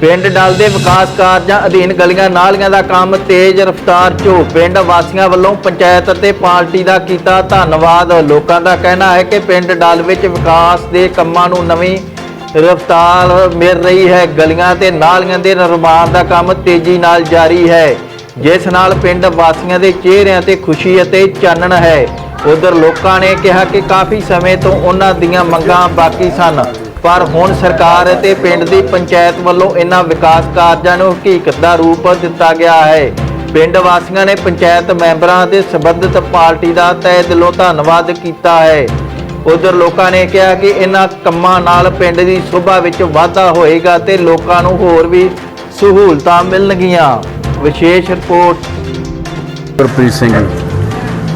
ਪਿੰਡ ਡਲ ਦੇ ਵਿਕਾਸ ਕਾਰਜਾਂ ਅਧੀਨ ਗਲੀਆਂ ਨਾਲੀਆਂ ਦਾ ਕੰਮ ਤੇਜ਼ ਰਫ਼ਤਾਰ 'ਚ ਪਿੰਡ ਵਾਸੀਆਂ ਵੱਲੋਂ ਪੰਚਾਇਤ ਅਤੇ ਪਾਰਟੀ ਦਾ ਕੀਤਾ ਧੰਨਵਾਦ। ਲੋਕਾਂ ਦਾ ਕਹਿਣਾ ਹੈ ਕਿ ਪਿੰਡ ਡਲ ਵਿੱਚ ਵਿਕਾਸ ਦੇ ਕੰਮਾਂ ਨੂੰ ਨਵੀਂ ਰਫ਼ਤਾਰ ਮਿਲ ਰਹੀ ਹੈ। ਗਲੀਆਂ ਤੇ ਨਾਲੀਆਂ ਦੇ ਨਿਰਮਾਣ ਦਾ ਕੰਮ ਤੇਜ਼ੀ ਨਾਲ ਜਾਰੀ ਹੈ। ਜਿਸ ਨਾਲ ਪਿੰਡ ਵਾਸੀਆਂ ਦੇ ਚਿਹਰਿਆਂ ਤੇ ਖੁਸ਼ੀ ਅਤੇ ਚਾਨਣ ਹੈ। ਉਧਰ ਲੋਕਾਂ ਨੇ ਕਿਹਾ ਕਿ ਕਾਫੀ ਸਮੇਂ ਤੋਂ ਉਹਨਾਂ ਦੀਆਂ ਮੰਗਾਂ ਬਾਕੀ ਸਨ। ਪਰ ਹੁਣ ਸਰਕਾਰ ਅਤੇ ਪਿੰਡ ਦੀ ਪੰਚਾਇਤ ਵੱਲੋਂ ਇਹਨਾਂ ਵਿਕਾਸ ਕਾਰਜਾਂ ਨੂੰ ਹਕੀਕਤ ਦਾ ਰੂਪ ਦਿੱਤਾ ਗਿਆ ਹੈ। ਪਿੰਡ ਵਾਸੀਆਂ ਨੇ ਪੰਚਾਇਤ ਮੈਂਬਰਾਂ ਅਤੇ ਸੰਬੰਧਿਤ ਪਾਰਟੀ ਦਾ ਤਹਿ ਦਿਲੋਂ ਧੰਨਵਾਦ ਕੀਤਾ ਹੈ। ਉਧਰ ਲੋਕਾਂ ਨੇ ਕਿਹਾ ਕਿ ਇਹਨਾਂ ਕੰਮਾਂ ਨਾਲ ਪਿੰਡ ਦੀ ਸ਼ੋਭਾ ਵਿੱਚ ਵਾਧਾ ਹੋਏਗਾ ਤੇ ਲੋਕਾਂ ਨੂੰ ਹੋਰ ਵੀ ਸਹੂਲਤਾਂ ਮਿਲਣਗੀਆਂ। ਵਿਸ਼ੇਸ਼ ਰਿਪੋਰਟ। ਗੁਰਪ੍ਰੀਤ ਸਿੰਘ।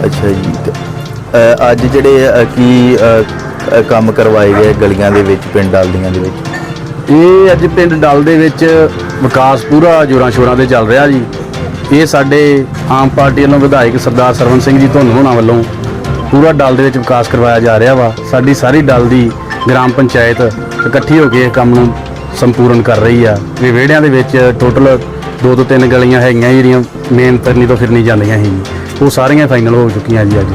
ਅੱਛਾ ਜੀ। ਅੱਜ ਜਿਹੜੇ ਕੀ ਕੰਮ ਕਰਵਾਏ ਗਏ ਗਲੀਆਂ ਦੇ ਵਿੱਚ, ਪਿੰਡ ਡਾਲਦੀਆਂ ਦੇ ਵਿੱਚ? ਇਹ ਅੱਜ ਪਿੰਡ ਡਲ ਦੇ ਵਿੱਚ ਵਿਕਾਸ ਪੂਰਾ ਜੋਰਾਂ ਸ਼ੋਰਾਂ ਤੇ ਚੱਲ ਰਿਹਾ ਜੀ। ਇਹ ਸਾਡੇ ਆਮ ਪਾਰਟੀ ਵੱਲੋਂ ਵਿਧਾਇਕ ਸਰਦਾਰ ਸਰਵਨ ਸਿੰਘ ਜੀ ਧੁੰਨ ਹੋਣਾ ਵੱਲੋਂ ਪੂਰਾ ਡਲ ਦੇ ਵਿੱਚ ਵਿਕਾਸ ਕਰਵਾਇਆ ਜਾ ਰਿਹਾ ਵਾ। ਸਾਡੀ ਸਾਰੀ ਡਲ ਦੀ ਗ੍ਰਾਮ ਪੰਚਾਇਤ ਇਕੱਠੀ ਹੋ ਕੇ ਇਹ ਕੰਮ ਨੂੰ ਸੰਪੂਰਨ ਕਰ ਰਹੀ ਆ। ਇਹ ਵਿਹੜਿਆਂ ਦੇ ਵਿੱਚ ਟੋਟਲ ਦੋ ਤੋਂ ਤਿੰਨ ਗਲੀਆਂ ਹੈਗੀਆਂ ਜਿਹੜੀਆਂ ਮੇਨ ਤਰਨੀ ਤੋਂ ਫਿਰਨੀ ਜਾਂਦੀਆਂ ਸੀ। ਉਹ ਸਾਰੀਆਂ ਫਾਈਨਲ ਹੋ ਚੁੱਕੀਆਂ ਜੀ ਅੱਜ।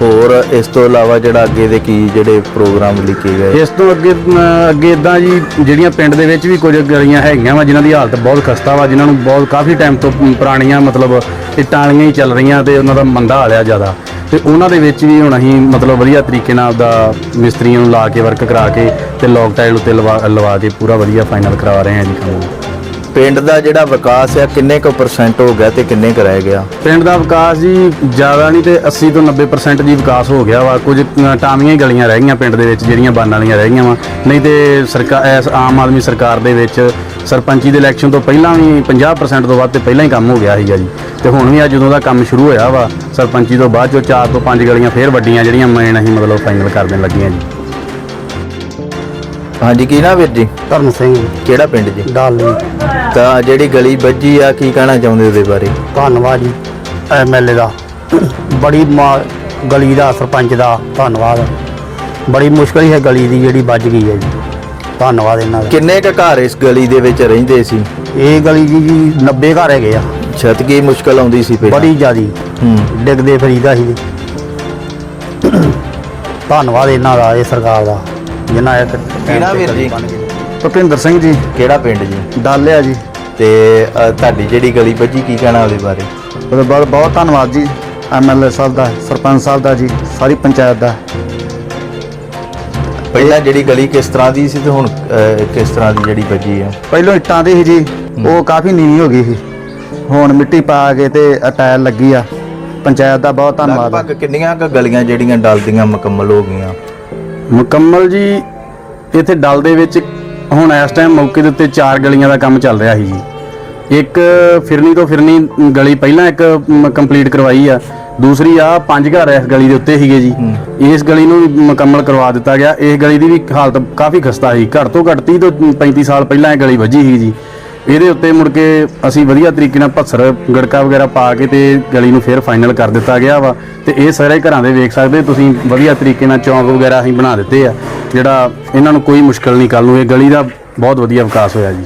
ਹੋਰ ਇਸ ਤੋਂ ਇਲਾਵਾ ਜਿਹੜਾ ਅੱਗੇ ਦੇ ਕੀ ਜਿਹੜੇ ਪ੍ਰੋਗਰਾਮ ਲਿਖੇ ਗਏ? ਇਸ ਤੋਂ ਅੱਗੇ ਅਮ, ਅੱਗੇ ਇਦਾਂ ਜੀ ਜਿਹੜੀਆਂ ਪਿੰਡ ਦੇ ਵਿੱਚ ਵੀ ਕੁਝ ਗਲੀਆਂ ਹੈਗੀਆਂ ਵਾ ਜਿਨ੍ਹਾਂ ਦੀ ਹਾਲਤ ਬਹੁਤ ਖਸਤਾ ਵਾ ਜਿਨ੍ਹਾਂ ਨੂੰ ਬਹੁਤ ਕਾਫੀ ਟਾਈਮ ਤੋਂ ਪ- ਪੁਰਾਣੀਆਂ ਮਤਲਬ ਇੱਟਾਂ ਵਾਲੀਆਂ ਹੀ ਚੱਲ ਰਹੀਆਂ ਤੇ ਉਹਨਾਂ ਦਾ ਮੰਦਾ ਹਾਲਿਆ ਜ਼ਿਆਦਾ। ਤੇ ਉਹਨਾਂ ਦੇ ਵਿੱਚ ਵੀ ਹੁਣ ਅਸੀਂ ਮਤਲਬ ਵਧੀਆ ਤਰੀਕੇ ਨਾਲ ਆਪਦਾ ਮਿਸਤਰੀਆਂ ਨੂੰ ਲਾ ਕੇ ਵਰਕ ਕਰਾ ਕੇ ਤੇ ਲੋਕ ਟਾਈਲ ਉੱਤੇ ਲਵਾ ਲਵਾ ਕੇ ਪੂਰਾ ਵਧੀਆ ਫਾਈਨਲ ਕਰਵਾ ਰਹੇ ਹਾਂ ਜੀ ਕੰਮ। ਪਿੰਡ ਦਾ ਜਿਹੜਾ ਵਿਕਾਸ ਆ ਕਿੰਨੇ ਕੁ ਪਰਸੈਂਟ ਹੋ ਗਿਆ ਤੇ ਕਿੰਨੇ ਕੁ ਰਹਿ ਗਿਆ? ਪਿੰਡ ਦਾ ਵਿਕਾਸ ਜੀ ਜ਼ਿਆਦਾ ਨਹੀਂ ਤੇ 80 ਤੋਂ 90% ਜੀ ਵਿਕਾਸ ਹੋ ਗਿਆ ਵਾ। ਕੁਝ ਅ, ਟਾਵੀਆਂ ਹੀ ਗਲੀਆਂ ਰਹਿ ਗਈਆਂ ਪਿੰਡ ਦੇ ਵਿੱਚ ਜਿਹੜੀਆਂ ਬਣਨ ਵਾਲੀਆਂ ਰਹਿ ਗਈਆਂ ਵਾ। ਨਹੀਂ ਤੇ ਸਰਕਾਰ ਇਸ ਆਮ ਆਦਮੀ ਸਰਕਾਰ ਦੇ ਵਿੱਚ ਸਰਪੰਚੀ ਦੇ ਇਲੈਕਸ਼ਨ ਤੋਂ ਪਹਿਲਾਂ ਵੀ 50% ਤੋਂ ਵੱਧ ਤੇ ਪਹਿਲਾਂ ਹੀ ਕੰਮ ਹੋ ਗਿਆ ਸੀਗਾ ਜੀ। ਤੇ ਹੁਣ ਵੀ ਅੱਜ ਜਦੋਂ ਦਾ ਕੰਮ ਸ਼ੁਰੂ ਹੋਇਆ ਵਾ ਸਰਪੰਚੀ ਤੋਂ ਬਾਅਦ ਚੋਂ 4 ਤੋਂ 5 ਗਲੀਆਂ ਫੇਰ ਵੱਡੀਆਂ ਜਿਹੜੀਆਂ ਮੇਨ ਅਸੀਂ ਮਤਲਬ ਫਾਈਨਲ ਕਰ ਦੇਣ ਲੱਗੀਆਂ ਜੀ। ਹਾਂਜੀ ਕੀ ਨਾ ਵੀਰ ਜੀ? ਧਰਮ ਸਿੰਘ। ਕਿਹੜਾ ਪਿੰਡ ਜੀ? ਡਾਲੀ। ਤਾਂ ਜਿਹੜੀ ਗਲੀ ਵੱਜੀ ਆ ਕੀ ਕਹਿਣਾ ਚਾਹੁੰਦੇ ਉਹਦੇ ਬਾਰੇ? ਧੰਨਵਾਦ ਜੀ ਐਮਐਲਏ ਦਾ। ਬੜੀ ਮਾ- ਗਲੀ ਦਾ ਸਰਪੰਚ ਦਾ ਧੰਨਵਾਦ। ਬੜੀ ਮੁਸ਼ਕਲ ਹੀ ਹੈ ਗਲੀ ਦੀ ਜਿਹੜੀ ਵੱਜ ਗਈ ਹੈ ਜੀ। ਧੰਨਵਾਦ ਇਹਨਾਂ ਦਾ। ਕਿੰਨੇ ਕੁ ਘਰ ਇਸ ਗਲੀ ਦੇ ਵਿੱਚ ਰਹਿੰਦੇ ਸੀ? ਇਹ ਗਲੀ ਜੀ ਜੀ 90 ਘਰ ਹੈਗੇ ਆ। ਛੱਤ ਕੀ ਮੁਸ਼ਕਲ ਆਉਂਦੀ ਸੀ ਪਹਿਲਾਂ? ਬੜੀ ਜ਼ਿਆਦੀ। ਹੂੰ। ਡਿੱਗਦੇ ਫਰੀਦਾ ਸੀ। ਧੰਨਵਾਦ ਇਹਨਾਂ ਦਾ ਇਹ ਸਰਕਾਰ ਦਾ। ਜਿਨ੍ਹਾਂ ਇੱਕ ਕਿਹੜਾ ਵੀਰ ਜੀ? ਭੁਪਿੰਦਰ ਸਿੰਘ ਜੀ। ਕਿਹੜਾ ਪਿੰਡ ਜੀ? ਡਾਲਿਆ ਜੀ। ਤੇ ਅ, ਤੁਹਾਡੀ ਜਿਹੜੀ ਗਲੀ ਵੱਜੀ ਕੀ ਕਹਿਣਾ ਉਹਦੇ ਬਾਰੇ? ਉਹਦੇ ਬਹੁਤ ਬਹੁਤ ਧੰਨਵਾਦ ਜੀ। ਐਮਐਲਏ ਸਾਹਿਬ ਦਾ ਸਰਪੰਚ ਸਾਹਿਬ ਦਾ ਜੀ ਸਾਰੀ ਪੰਚਾਇਤ ਦਾ। ਪਹਿਲਾਂ ਜਿਹੜੀ ਗਲੀ ਕਿਸ ਤਰ੍ਹਾਂ ਦੀ ਸੀ ਤੇ ਹੁਣ ਅ, ਕਿਸ ਤਰ੍ਹਾਂ ਦੀ ਜਿਹੜੀ ਵੱਜੀ ਆ? ਪਹਿਲੋਂ ਇੱਟਾਂ ਦੀ ਸੀ ਜੀ ਉਹ ਕਾਫੀ ਨੀਵੀਂ ਹੋ ਗਈ ਸੀ। ਹੁਣ ਮਿੱਟੀ ਪਾ ਕੇ ਤੇ ਟਾਇਲ ਲੱਗੀ ਆ। ਪੰਚਾਇਤ ਦਾ ਬਹੁਤ ਧੰਨਵਾਦ ਲਗਭਗ ਕਿੰਨੀਆਂ ਕੁ ਗਲੀਆਂ ਜਿਹੜੀਆਂ ਡਲਦੀਆਂ ਮੁਕੰਮਲ ਹੋ ਗਈਆਂ? ਮੁਕੰਮਲ ਜੀ ਇੱਥੇ ਡਲ ਦੇ ਵਿੱਚ ਹੁਣ ਇਸ ਟਾਈਮ ਮੌਕੇ ਦੇ ਉੱਤੇ ਚਾਰ ਗਲੀਆਂ ਦਾ ਕੰਮ ਚੱਲ ਰਿਹਾ ਸੀ ਜੀ। ਇੱਕ ਫਿਰਨੀ ਤੋਂ ਫਿਰਨੀ ਗਲੀ ਪਹਿਲਾਂ ਇੱਕ ਕੰਪਲੀਟ ਕਰਵਾਈ ਆ ਦੂਸਰੀ ਆ ਪੰਜ ਘਰ ਇਸ ਗਲੀ ਦੇ ਉੱਤੇ ਸੀਗੇ ਜੀ। ਇਸ ਗਲੀ ਨੂੰ ਵੀ ਮੁਕੰਮਲ ਕਰਵਾ ਦਿੱਤਾ ਗਿਆ। ਇਸ ਗਲੀ ਦੀ ਵੀ ਹਾਲਤ ਕਾਫੀ ਖਸਤਾ ਸੀ। ਘੱਟ ਤੋਂ ਘੱਟ 30 ਤੋਂ 35 ਸਾਲ ਪਹਿਲਾਂ ਇਹ ਗਲੀ ਵੱਜੀ ਸੀ ਜੀ। ਇਹਦੇ ਉੱਤੇ ਮੁੜ ਕੇ ਅਸੀਂ ਵਧੀਆ ਤਰੀਕੇ ਨਾਲ ਭੱਸਰ, ਗੜਕਾ ਵਗੈਰਾ ਪਾ ਕੇ ਤੇ ਗਲੀ ਨੂੰ ਫੇਰ ਫਾਈਨਲ ਕਰ ਦਿੱਤਾ ਗਿਆ ਵਾ। ਤੇ ਇਹ ਸਾਰੇ ਘਰਾਂ ਦੇ ਵੇਖ ਸਕਦੇ ਤੁਸੀਂ, ਵਧੀਆ ਤਰੀਕੇ ਨਾਲ ਚੌਂਕ ਵਗੈਰਾ ਅਸੀਂ ਬਣਾ ਦਿੱਤੇ ਆ। ਜਿਹੜਾ ਇਹਨਾਂ ਨੂੰ ਕੋਈ ਮੁਸ਼ਕਲ ਨਹੀਂ ਕੱਲ ਨੂੰ ਇਹ ਗਲੀ ਦਾ ਬਹੁਤ ਵਧੀਆ ਵਿਕਾਸ ਹੋਇਆ ਜੀ।